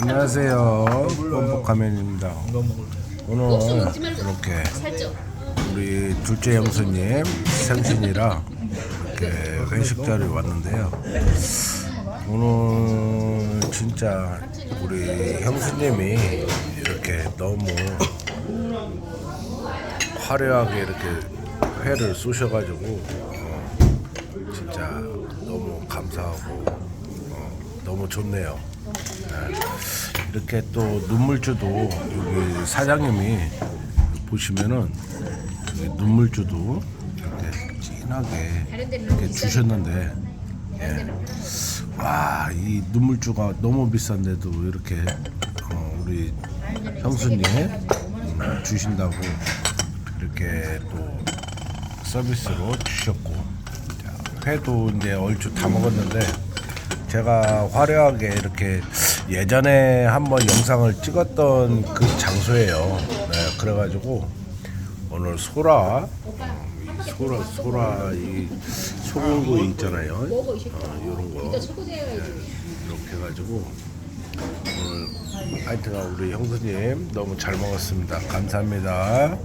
안녕하세요. 뻔뻑가면입니다. 오늘 이렇게. 우리 둘째 형수님 생신이라 이렇게 회식 자리에 왔는데요. 오늘 진짜 우리 형수님이 이렇게 너무 화려하게 이렇게 회를 쏘셔가지고 어, 진짜 너무 감사하고 어, 너무 좋네요. 네. 이렇게 또 눈물주도 여기 사장님이 보시면은 눈물주도 이렇게 진하게 이렇게 주셨는데 예. 와, 이 눈물주가 너무 비싼데도 이렇게 어, 우리 형수님 음, 주신다고 이렇게 또 서비스로 주셨고 자, 회도 이제 얼추 다 먹었는데 제가 화려하게 이렇게 예전에 한번 영상을 찍었던 그 장소예요. 네, 그래가지고 오늘 소라 소라 소라 이 소금구이 있잖아요. 어, 이런 거 이렇게 해가지고 오늘 하여튼 우리 형수님 너무 잘 먹었습니다. 감사합니다.